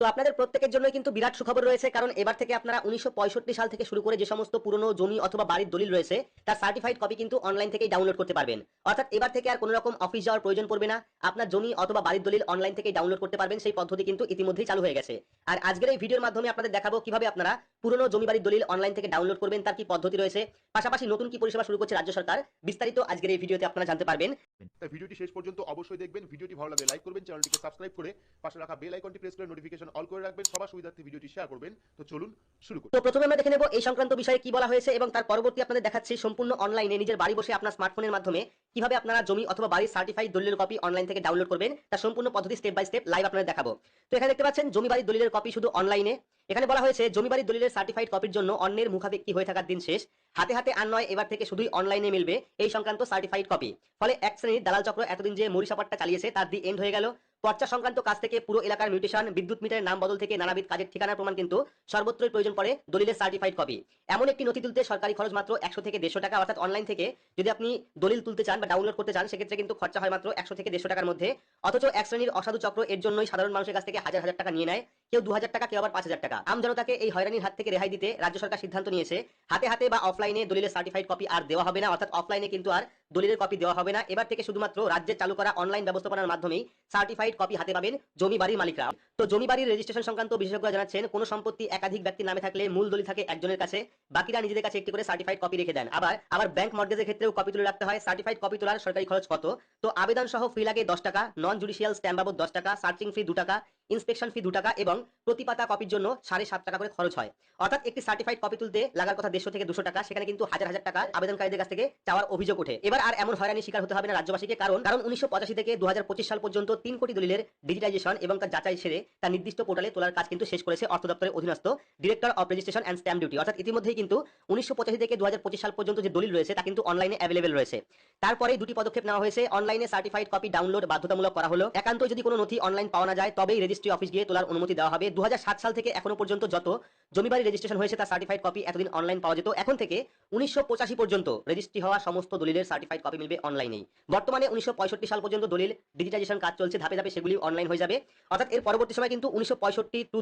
তো আপনাদের প্রত্যেকের জন্য কিন্তু বিরাট সুখবর রয়েছে, কারণ এবার থেকে আপনারা উনিশশো পঁয়ষট্টি সাল থেকে শুরু করে যে সমস্ত পুরনো জমি অথবা বাড়ির দলিল রয়েছে, তার সার্টিফাইড কপি কিন্তু অনলাইন থেকেই ডাউনলোড করতে পারবেন। অর্থাৎ এবার থেকে আর কোনো রকম অফিস যাওয়ার প্রয়োজন পড়বে না, আপনার জমি অথবা বাড়ির দলিল অনলাইন থেকেই ডাউনলোড করতে পারবেন, সেই পদ্ধতি কিন্তু ইতিমধ্যেই চালু হয়ে গেছে। আর আজকের এই ভিডিওর মাধ্যমে আপনাদের দেখাবো কীভাবে আপনারা পুরনো জমি বাড়ির দলিল অনলাইন থেকে ডাউনলোড করবেন, তার কি পদ্ধতি রয়েছে, পাশাপাশি নতুন কি পরিষেবা শুরু করছে রাজ্য সরকার, বিস্তারিত আজকের এই ভিডিওতে আপনারা জানতে পারবেন। ভিডিওটি শেষ পর্যন্ত অবশ্যই দেখবেন, ভিডিওটি ভালো লাগলে লাইক করবেন চ্যানেলটিকে সাবস্ক্রাইব করে পাশে রাখা বেল আইকনটি প্রেস করে নোটিফিকেশন অল করে রাখবেন, সবার সুবিধার্থে ভিডিওটি শেয়ার করবেন। তো চলুন শুরু করি। তো প্রথমে আমরা দেখে নেব এই সংক্রান্ত বিষয়ে কি বলা হয়েছে এবং তার পরবর্তী আপনাদের দেখাচ্ছি সম্পূর্ণ অনলাইনে নিজের বাড়ি বসে আপনার স্মার্টফোনের মাধ্যমে কীভাবে আপনারা জমি অথবা বাড়ির সার্টিফাইড দলিলের কপি অনলাইন থেকে ডাউনলোড করবেন, তার সম্পূর্ণ পদ্ধতি স্টেপ বাই স্টেপ লাইভ আপনাদের দেখাবো। তো এখানে দেখতে পাচ্ছেন, জমি বাড়ির দলিলের কপি শুধু অনলাইনে এখানে বলা হয়েছে, জমি বাড়ির দলিলের সার্টিফাইড কপির জন্য অন্যের মুখাপেক্ষি হয়ে থাকার দিন শেষ। হাতে হাতে আর নয়, এবার থেকে শুধুই অনলাইনে মিলবে এই সংক্রান্ত সার্টিফাইড কপি ফলে এক শ্রেণির দালাল চক্র এতদিন যে মরিসাপাটটা চালিয়েছে, তার দি এন্ড হয়ে গেল। পর্চা সংক্রান্ত কাজ থেকে পুরো এলাকার মিউটেশন, বিদ্যুৎ মিটারের নাম বদল থেকে নানাবিধ কাজের ঠিকানার প্রমাণ কিন্তু সর্বত্রই প্রয়োজন পড়ে দলিলের সার্টিফাইড কপি এমন একটি নথি তুলতে সরকারি খরচ মাত্র একশো থেকে দেড়শো টাকা, অর্থাৎ অনলাইন থেকে যদি আপনি দলিল তুলতে চান বা ডাউনলোড করতে চান, সেক্ষেত্রে কিন্তু খরচা হয় মাত্র একশো থেকে দেড়শো টাকার মধ্যে। অথচ এক শ্রেণির অসাধু চক্র এর জন্যই সাধারণ মানুষের কাছ থেকে হাজার হাজার টাকা নিয়ে নেয়। কেউ দু হাজার টাকা, কেউ আবার পাঁচ হাজার টাকা। আম জনতাকে এই হয়রানির হাত থেকে রেহাই দিতে রাজ্য সরকার সিদ্ধান্ত নিয়েছে। হাতে হাতে বা অফলাইনে দলিলের সার্টিফাইড কপি আর দেওয়া হবে না, অর্থাৎ অফলাইনে কিন্তু আর দলিলের কপি দেওয়া হবে না। এবার থেকে শুধুমাত্র রাজ্যের চালু করা অনলাইন ব্যবস্থাপনার মাধ্যমেই সার্টিফাইড কপি হাতে পাবেন জমি বাড়ির মালিকরা। তো জমি বাড়ির রেজিস্ট্রেশন সংক্রান্ত বিশেষজ্ঞরা জানাচ্ছেন, কোন সম্পত্তি একাধিক ব্যক্তির নামে থাকলে মূল দলিল থাকে একজনের কাছে। বাকিরা নিজেদের কাছে একটি করে সার্টিফাইড কপি রেখে দেন। আবার আবার ব্যাংক মর্গেজের ক্ষেত্রেও কপি তুলে রাখতে হয়। সার্টিফাইড কপি তোলার সরকারি খরচ কত? তো আবেদন সহ ফি লাগে দশ টাকা নন জুডিশিয়াল স্ট্যাম্প বাবদ দশ টাকা সার্চিং ফি দু টাকা ইন্সপেকশন ফি দু টাকা এবং প্রতি পাতা কপির জন্য সাড়ে সাত টাকা করে খরচ হয়। অর্থাৎ একটি সার্টিফাইড কপি তুলতে লাগার কথা দেড়শো থেকে দুশো টাকা, সেখানে কিন্তু হাজার হাজার টাকা আবেদনকারীদের কাছ থেকে চাওয়ার অভিযোগ ওঠে। এবার আর এমন হয়রানি শিকার হতে হবে না রাজ্যবাসীকে, কারণ কারণ উনিশশো পঁচাশি থেকে দু হাজার পঁচিশ সাল পর্যন্ত তিন কোটি দলিলের ডিজিটাইজেশন এবং তার যাচাই সেরে তার নির্দিষ্ট পোর্টালে তোলার কাজ কিন্তু শেষ করেছে অর্থ দপ্তরের অধীনস্থ director of registration and stamp duty অর্থাৎ ইতিমধ্যেই কিন্তু উনিশশো পঁচাশি থেকে দু হাজার পঁচিশ সাল পর্যন্ত যে দলিল রয়েছে, তা কিন্তু অনলাইনে অ্যাভেলেবেল রয়েছে। তারপরে দুটি পদক্ষেপ নেওয়া হয়েছে। অনলাইনে সার্টিফাইড কপি ডাউনলোড বাধ্যতামূলক করা হলো। একান্ত যদি কোনো নথি অনলাইন পাওয়া না যায়, তবেই রেজিস্ট্রি অফিস গিয়ে তোলার অনুমতি দেওয়া হবে। দু হাজার সাত সাল থেকে এখনও পর্যন্ত যত জমি বাড়ি রেজিস্ট্রেশন হয়েছে তার সার্টিফাইড কপি এতদিন অনলাইন পাওয়া যেত। এখন থেকে উনিশশো পর্যন্ত রেজিস্ট্রি হওয়া সমস্ত দলিলের সার্টিফাইড কপি মিলবে অনলাইনেই বর্তমানে উনিশশো সাল পর্যন্ত দলিল ডিজিটাইজেশন কাজ চলছে, ধাপে ধাপে সেগুলি অনলাইন হয়ে যাবে। অর্থাৎ এর পরবর্তী সময় কিন্তু উনিশশো টু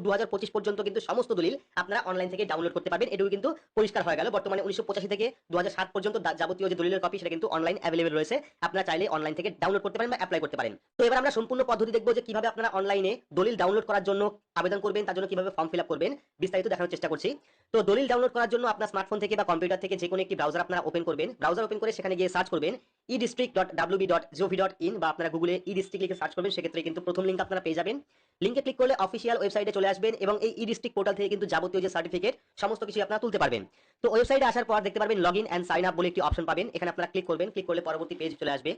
পর্যন্ত কিন্তু সমস্ত দলিল আপনারা অনলাইন থেকে ডাউনলোড করতে পারবেন। এটুকু কিন্তু পরিষ্কার হয়ে গেল। বর্তমানে উনিশশো থেকে দু হাজার সাত পর্যন্ত যাবতীয় যে দলিলের কপি সেটা কিন্তু অনলাইন অ্যাভেলেবল রয়েছে। আপনারা চাইলে অনলাইন থেকে ডাউনলোড করতে পারেন বা অ্যাপ্লাই করতে পারেন। তো এবার আমরা সম্পূর্ণ পদ্ধতি দেখব যে কীভাবে আপনারা অনলাইনে দলিল ডাউনলোড করার জন্য আবেদন করবেন, তার জন্য কীভাবে ফর্ম ফিল করবেন, বিস্তারিত দেখানোর চেষ্টা করছি। তো দলিল ডাউনলোড করার জন্য আপনার স্মার্টফোন থেকে বা কম্পিউটার থেকে যে কোনো একটি ব্রাউজার আপনারা ওপেন করবেন। ব্রাউজার ওপেন করে সেখানে গিয়ে সার্চ করবেন e district dot W B dot G O V dot in বা আপনারা গুগলে ই ডিস্ট্রিক্ট লিখে সার্চ করবেন, সেক্ষেত্রে কিন্তু প্রথম লিঙ্ক আপনারা পেয়ে যাবেন। লিঙ্কে ক্লিক করলে অফিসিয়াল ওয়েবসাইটে চলে আসবেন এবং এই ই ডিস্ট্রিক্ট পোর্টাল থেকে কিন্তু যাবতীয় যে সার্টিফিকেট সমস্ত কিছু আপনারা তুলতে পারবেন। তো ওয়েবসাইটে আসার পর দেখতে পারবেন log in and sign up বলে একটি অপশন পাবেন। এখানে আপনারা ক্লিক করবেন ক্লিক করলে পরবর্তী পেজ চলে আসবে।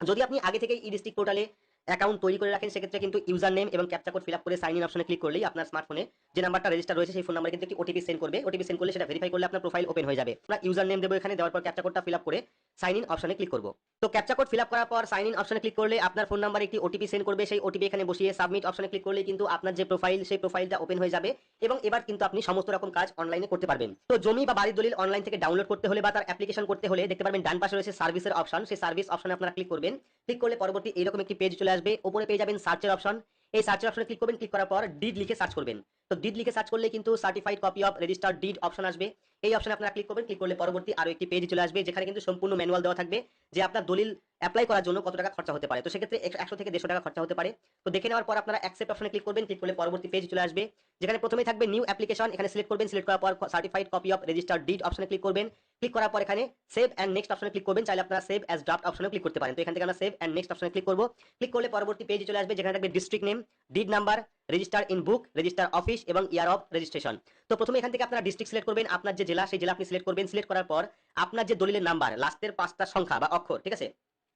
যদি আপনি আগে থেকে ই ডিস্ট্রিক্ট পোর্টালে অ্যাকাউন্ট তৈরি করে রাখেন, সেক্ষেত্রে কিন্তু ইউজার নেম এবং ক্যাপচা কোড ফিল আপ করে সাইন ইন অপশনে ক্লিক করলেই আপনার স্মার্টফোনে যে নাম্বারটা রেজিস্টার রয়েছে, সেই ফোন নাম্বারে কিন্তু একটি ওটিপি সেন্ড করবে। ওটিপি সেন্ড করলে সেটা ভেরিফাই করলে আপনার প্রোফাইল ওপেন হয়ে যাবে। আমরা ইউজার নেম দেবো এখানে, দেওয়ার পর ক্যাপচা কোডটা ফিল আপ করে সাইন ইন অপশনে ক্লিক করব। তো ক্যাপচা কোড ফিল আপ করার পর সাইন ইন অপশনে ক্লিক করলে আপনার ফোন নাম্বারে একটি ওটিপি সেন্ড করবে। সেই ওটিপি এখানে বসিয়ে সাবমিট অপশনে ক্লিক করলে কিন্তু আপনার যে প্রোফাইল সেই প্রোফাইলটা ওপেন হয়ে যাবে এবং এবার কিন্তু আপনি সমস্ত রকম কাজ অনলাইনে করতে পারবেন। তো জমি বা বাড়ির দলিল অনলাইন থেকে ডাউনলোড করতে হলে বা তার অ্যাপ্লিকেশন করতে হলে দেখতে পারবেন ডান পাশে রয়েছে সার্ভিসের অপশন সেই সার্ভিস অপশনে আপনারা ক্লিক করবেন। ক্লিক করলে পরবর্তী এরকম একটি পেজ চলে উপরে পেয়ে যাবেন সার্চের অপশন এই সার্চের অপশনে ক্লিক করবেন ক্লিক করার পর ডিড লিখে সার্চ করবেন। তো ডিড লিখে সার্চ করলে কিন্তু certified copy of registered deed option আসবে। এই অপশনে আপনারা ক্লিক করবেন ক্লিক করলে পরবর্তী আরও একটি পেজ চলে আসবে, যেখানে কিন্তু সম্পূর্ণ ম্যানুয়াল দেওয়া থাকবে যে আপনার দলিল অ্যাপ্লাই করার জন্য কত টাকা খরচা হতে পারে। তো সেক্ষেত্রে একশো থেকে দেড়শো টাকা খরচা হতে পারে। তো দেখে নেওয়ার পর আপনারা অ্যাকসেপ্ট অপশনে ক্লিক করবেন ক্লিক করলে পরবর্তী পেজ চলে আসবে। যেখানে প্রথমেই থাকবে নিউ অ্যাপ্লিকেশন এখানে সিলেক্ট করবেন সিলেক্ট করার পর certified copy of register deed অপশনে ক্লিক করবেন। ক্লিক করার পর এখানে সেভ অ্যান্ড নেক্সট অপশনে ক্লিক করবেন, চাইলে আপনারা সেভ অ্যাজ ড্রাফট অপশনে ক্লিক করতে পারেন। তো এখান থেকে আমরা সেভ অ্যান্ড নেক্সট অপশনে ক্লিক করব। ক্লিক করলে পরবর্তী পেজ চলে আসবে, যেখানে থাকবে district name deed number, register in book, register office এবং ইয়ার অফ রেজিস্ট্রেশন। তো প্রথমে এখান থেকে আপনারা ডিস্ট্রিক্ট সিলেক্ট করবেন, আপনার যে জেলা, সেই জেলা আপনি সিলেক্ট করবেন। সিলেক্ট করার পর আপনার যে দলিলের নাম্বার, লাস্টের পাঁচটা সংখ্যা বা অক্ষর, ঠিক আছে?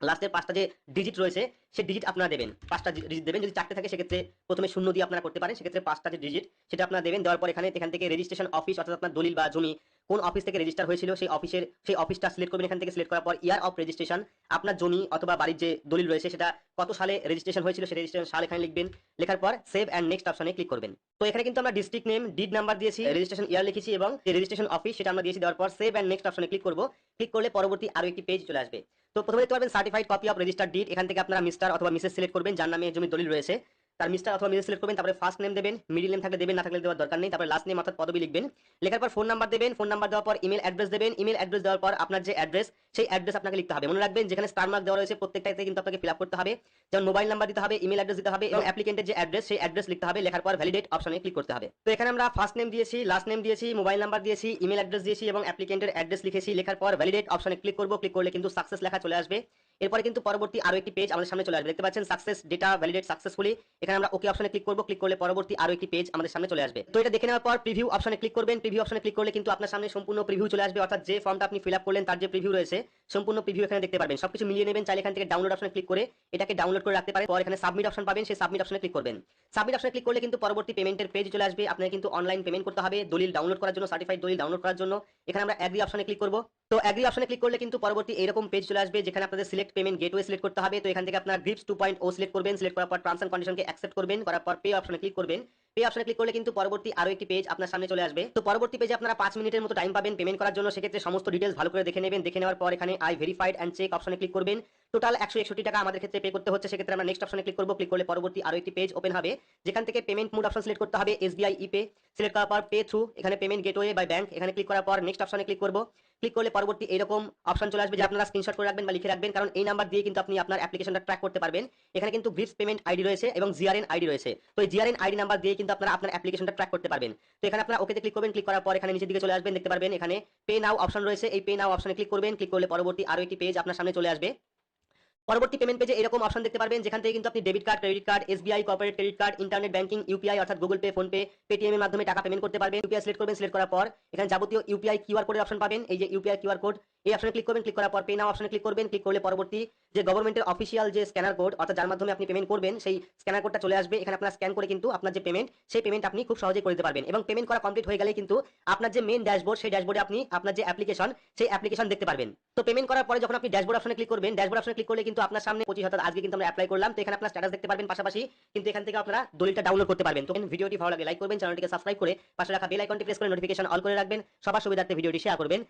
লাস্টের পাঁচটা যে ডিজিট রয়েছে, সেই ডিজিট আপনারা দেবেন। পাঁচটা ডিজিট দেবেন, যদি চারটে থাকে, সেক্ষেত্রে প্রথমে শূন্য দিয়ে আপনারা করতে পারেন। সেক্ষেত্রে পাঁচটা যে ডিজিট সেটা আপনারা দেবেন। দেওয়ার পর এখানে, এখান থেকে রেজিস্ট্রেশন অফিস অর্থাৎ আপনার দলিল বা জমি কোন অফিস থেকে রেজিস্টার হয়েছিল, সেই অফিসের সেই অফিসটা সিলেক্ট করবেন এখান থেকে সিলেক্ট করার পর ইয়ার অফ রেজিস্ট্রেশন আপনার জমি অথবা বাড়ির যে দলিল রয়েছে সেটা কত সালে রেজিস্ট্রেশন হয়েছিল সেই রেজিস্ট্রেশন সাল এখানে লিখবেন, লেখার পর সেভ অ্যান্ড নেক্সট অপশনে ক্লিক করবেন। তো এখানে কিন্তু আমরা ডিস্ট্রিক্ট নেম ডিড নাম্বার দিয়েছি রেজিস্ট্রেশন ইয়ার লিখেছি এবং যে রেজিস্ট্রেশন অফিস সেটা আমরা দিয়েছি, দেওয়ার পর সেভ অ্যান্ড নেক্সট অপশনে ক্লিক করব ক্লিক করলে পরবর্তী আরও একটি পেজ চলে আসবে। তো প্রথমে দেখতে পারবেন certified copy of register deed এখান থেকে আপনারা মিস্টার অথবা মিসেস সিলেক্ট করবেন, যার নামে জমি দলিল রয়েছে। তার মিস্টার অথবা মিসেস সিলেক্ট করবেন তারপরে ফার্স্ট নেম দেবেন মিডিল নেম থাকলে দেবেন না থাকলে দেওয়ার দরকার নেই তারপরে লাস্ট নেম অর্থাৎ পদবি লিখবেন। লেখার পর ফোন নাম্বার দেবেন ফোন নাম্বার দেওয়ার পর ইমেল অ্যাড্রেস দেবেন ইমেল অ্যাড্রেস দেওয়ার পর আপনার যে অ্যাড্রেস সেই অ্যাড্রেস আপনাকে লিখতে হবে। মনে রাখবেন যেখানে স্টার মার্ক দেওয়া রয়েছে প্রত্যেকটাতে কিন্তু আপনাকে ফিল আপ করতে হবে। যেমন মোবাইল নাম্বার দিতে হবে ইমেল অ্যাড্রেস দিতে হবে এবং অ্যাপ্লিকেন্টের যে অ্যাড্রেস সেই অ্যাড্রেস লিখতে হবে। লেখার পর ভ্যালিডেট অপশনে ক্লিক করতে হবে। তো এখানে আমরা ফার্স্ট নেম দিয়েছি লাস্ট নেম দিয়েছি মোবাইল নাম্বার দিয়েছি ইমেল অ্যাড্রেস দিয়েছি এবং অ্যাপ্লিকেন্টের অ্যাড্রেস লিখেছি। লেখার পর ভ্যালিডেট অপশনে ক্লিক করব। ক্লিক করলে কিন্তু সাকসেস লেখা চলে আসবে। এরপরে কিন্তু পরবর্তী আরও একটি পেজ আমাদের সামনে চলে আসবে। দেখতে পাচ্ছেন সাকসেস ডেটা ভ্যালিডেট সাকসেসফুলি এখানে আমরা ওকে অপশনে ক্লিক করব ক্লিক করলে পরবর্তী আরও একটি পেজ আমাদের সামনে চলে আসবে। তো এটা দেখে নেওয়ার পর প্রিভিউ অপশনে ক্লিক করবেন। প্রিভিউ অপশনে ক্লিক করলে কিন্তু আপনার সামনে সম্পূর্ণ প্রিভিউ চলে আসবে। অর্থাৎ যে ফর্মটা আপনি ফিল আপ করলেন, তার যে প্রিভিউ রয়েছে, সম্পূর্ণ প্রিভিউ এখানে দেখতে পারবেন। সবকিছু মিলিয়ে নেবেন, চাইলে এখান থেকে ডাউনলোড অপশনে ক্লিক করে এটাকে ডাউনলোড করে রাখতে পারেন। পর এখানে সাবমিট অপশন পাবেন, সেই সাবমিট অপশনে ক্লিক করবেন। সাবমিট অপশনে ক্লিক করলে কিন্তু পরবর্তী পেমেন্টের পেজ চলে আসবে। আপনাকে কিন্তু অনলাইন পেমেন্ট করতে হবে, দলিল ডাউনলোড করার জন্য সার্টিফাইড দলিল ডাউনলোড করার জন্য। এখানে আমরা অ্যাগ্রি অপশনে ক্লিক করব। তো অ্যাগ্রি অপশনে ক্লিক করলে কিন্তু পরবর্তী এরকম পেজ চলে আসবে যেখানে আপনাদের সিলেক্ট পেমেন্ট গেটওয়ে সিলেক্ট করতে হবে। তো এখান থেকে আপনার GRIPS two point O select করবেন সিলেক্ট করার পর টার্মস অ্যান্ড কন্ডিশনকে অ্যাকসেপ্ট করবেন, করার পর পে অপশনে ক্লিক করবেন। পে অপশনে ক্লিক করলে কিন্তু পরবর্তী আরও একটি পেজ আপনার সামনে চলে আসবে। তো পরবর্তী পেজে আপনারা পাঁচ মিনিটের মতো টাইম পাবেন পেমেন্ট করার জন্য। সেক্ষেত্রে সমস্ত ডিটেলস ভালো করে দেখে নেবেন। দেখে নেওয়ার পর এখানে আই ভেরিফাইড অ্যান্ড চেক অপশনে ক্লিক করবেন। টোটাল একশো একষট্টি টাকা আমাদের ক্ষেত্রে পে করতে হচ্ছে। সেক্ষেত্রে আমরা নেক্সট অপশনে ক্লিক করব। ক্লিক করলে পরবর্তী আরও একটি পেজ ওপেন হবে। যেখান থেকে পেমেন্ট মোড অপশন সিলেক্ট করতে হবে। এসবিআই ই পে সিলেক্ট করার পর পে থ্রু এখানে পেমেন্ট গেটওয়ে বাই ব্যাংক এখানে ক্লিক করার পর নেক্সট অপশনে ক্লিক করব। ক্লিক করলে পরবর্তী এরকম অপশন চলে আসবে যে আপনারা স্ক্রিনশট করে রাখবেন বা লিখে রাখবেন। কারণ এই নাম্বার দিয়ে কিন্তু আপনি আপনার অ্যাপ্লিকেশনটা ট্র্যাক করতে পারবেন। এখানে কিন্তু গ্রিপস পেমেন্ট আইডি রয়েছে এবং জিআরএন আইডি রয়েছে। তো এই জিআরএন আইডি নাম্বার দিয়ে কিন্তু আপনারা আপনার অ্যাপ্লিকেশনটা ট্র্যাক করতে পারবেন। তো এখানে আপনারা ওকেতে ক্লিক করবেন। ক্লিক করার পর এখানে নিচের দিকে চলে আসবেন। দেখতে পারবেন এখানে পে নাও অপশন রয়েছে। এই পে নাও অপশনে ক্লিক করবেন। ক্লিক করলে পরবর্তী আরও একটি পেজ আপনার সামনে চলে আসবে। পরবর্তী পেমেন্ট পেজে এরকম অপশন দেখতে পারবেন, যেখান থেকে কিন্তু আপনি debit card credit card SBI corporate credit card internet banking UPI অর্থাৎ Google Pay PhonePe Paytm এর মাধ্যমে টাকা পেমেন্ট করতে পারবেন। ইউপিআই সিলেক্ট করবেন সিলেক্ট করার পর এখানে যাবতীয় ইউপিআই কিউআর কোডের অপশন পাবেন। এই যে ইউপিআই কিউআর কোড এই অপশনে ক্লিক করবেন ক্লিক করার পর পে নাও অপশনে ক্লিক করবেন। ক্লিক করলে পরবর্তী যে গভর্নমেন্টের অফিসিয়াল যে স্ক্যানার কোড অর্থাৎ যার মাধ্যমে আপনি পেমেন্ট করবেন, সেই স্ক্যানার কোডটা চলে আসবে। এখানে আপনার স্ক্যান করে কিন্তু আপনার যে পেমেন্ট সেই পেমেন্ট আপনি খুব সহজে করে দিতে পারবেন। এবং পেমেন্ট করা কমপ্লিট হয়ে গেলে কিন্তু আপনার যে মেন ড্যাশবোর্ড সেই ড্যাশবোর্ডে আপনি আপনার যে অ্যাপ্লিকেশন সেই অ্যাপ্লিকেশন দেখতে পারবেন। তো পেমেন্ট করার পরে যখন আপনি ড্যাশবোর্ড অপশনে ক্লিক করবেন ড্যাশবোর্ড অপশনে ক্লিক করলে কিন্তু আপনার সামনে পঁচিশ হাজার আজকে কিন্তু আমরা অ্যাপ্লাই করলাম। তো এখানে আপনার স্ট্যাটাস দেখতে পারবেন পাশাপাশি কিন্তু এখান থেকে আপনারা দলিলটা ডাউনলোড করতে পারবেন। তো ভিডিওটি ভালো লাগে লাইক করবেন চ্যানেলটিকে সাবস্ক্রাইব করে পাশে রাখা বেল আইকনটি প্রেস করে নোটিফিকেশন অল করে রাখবেন। সবার সুবিধার্থে ভিডিওটি শেয়ার করবেন।